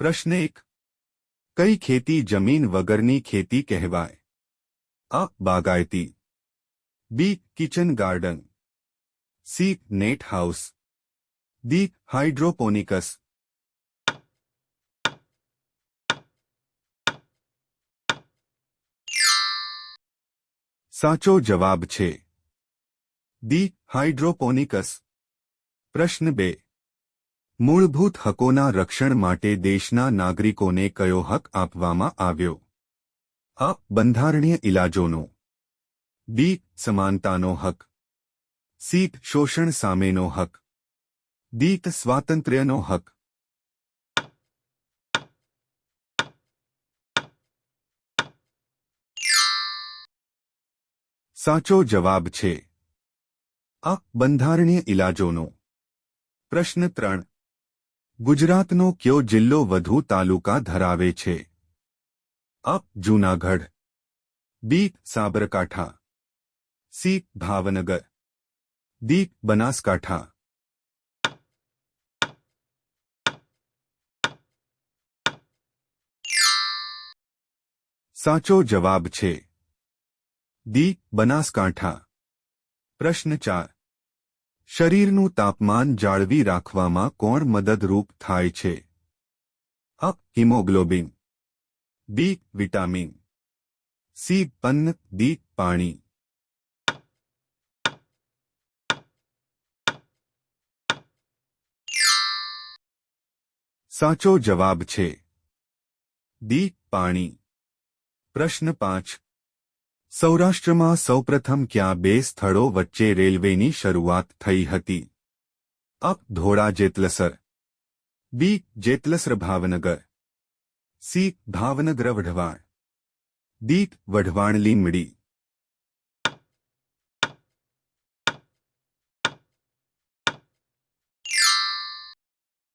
પ્રશ્ન એક કઈ ખેતી જમીન વગરની ખેતી કહેવાય અ બાગાયતી B kitchen garden C net house D hydroponics સાચો જવાબ છે દી હાઇડ્રોપોનિકસ પ્રશ્ન બે મૂળભૂત હકોના રક્ષણ માટે દેશના નાગરિકોને કયો હક આપવામાં આવ્યો? અ. બંધારણીય ઇલાજોનો બી. સમાનતાનો હક. સી. શોષણ સામેનો હક. દી સ્વાતંત્ર્યનો હક. સાચો જવાબ છે. અ. બંધારણીય ઇલાજોનો પ્રશ્ન ત્રણ. ગુજરાતનો કયો જિલ્લો વધુ તાલુકા ધરાવે છે? અ. Junagadh. B. Sabarkantha. C. Bhavnagar. D Banaskantha. સાચો જવાબ છે. દી બનાસકાંઠા. પ્રશ્ન ચાર. શરીરનું તાપમાન જાળવી રાખવામાં કોણ મદદરૂપ થાય છે? અ, હિમોગ્લોબિન. B, vitamin. સી પન્ન દી પાણી. સાચો જવાબ છે. દી પાણી. પ્રશ્ન પાંચ. સૌરાષ્ટ્રમાં સૌપ્રથમ ક્યાં બે સ્થળો વચ્ચે રેલવેની શરૂઆત થઈ હતી? Up Dhola Jetalsar. B, Jetalsar Bhavnagar. C, Bhavnagar Wadhwan. D Wadhwan Limbdi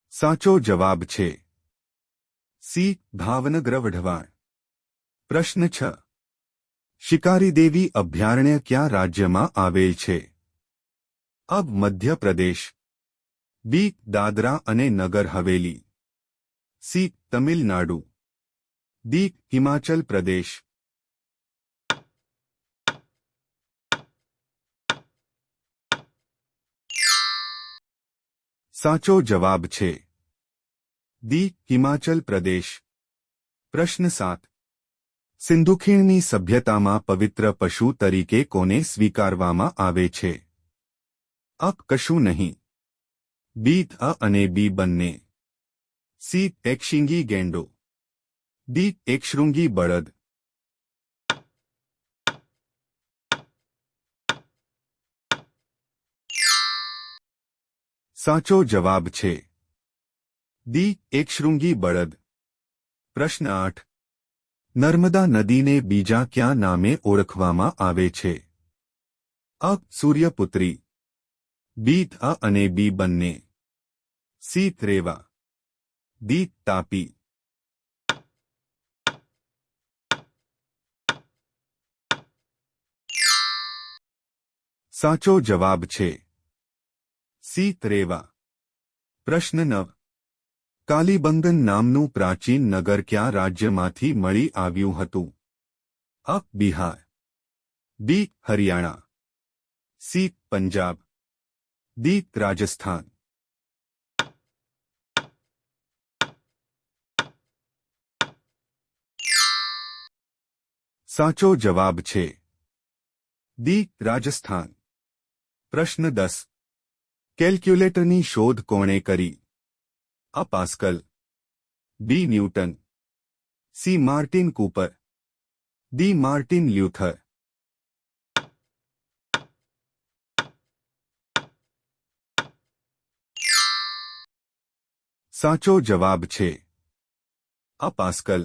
સાચો જવાબ છે. સી, ભાવનગર વઢવાણ. પ્રશ્ન છ. શિકારી દેવી અભયારણ્ય ક્યાં રાજ્યમાં આવેલ છે? અબ મધ્યપ્રદેશ, બી દાદરા અને નગર હવેલી, સી તમિલનાડુ દી હિમાચલ પ્રદેશ. સાચો જવાબ છે દી હિમાચલ પ્રદેશ. પ્રશ્ન સાત. સિંધુખીણની સભ્યતામાં પવિત્ર પશુ તરીકે કોને સ્વીકારવામાં આવે છે? અ, કશું નહીં. બી અ અને બી બંને. સી, એકશિંગી ગેંડો. ડી, એકશૃંગી બળદ. સાચો જવાબ છે. દી એકશૃંગી બળદ. પ્રશ્ન આઠ. નર્મદા નદીને બીજા ક્યાં નામે ઓળખવામાં આવે છે? અ. સૂર્યપુત્રી, બી. અ અને બી બંને. સી. ત્રેવા. દી તાપી. સાચો જવાબ છે. સી. ત્રેવા. પ્રશ્ન નવ. કાલીબંગન નામનું પ્રાચીન નગર ક્યાં રાજ્યમાંથી મળી આવ્યું હતું? અ, Bihar. B, Haryana. C, Punjab. D Rajasthan. સાચો જવાબ છે. દી રાજસ્થાન. પ્રશ્ન દસ. કેલ્ક્યુલેટરની શોધ કોણે કરી? અ Pascal B Newton C Martin Cooper D Martin Luther સાચો જવાબ છે અ પાસ્કલ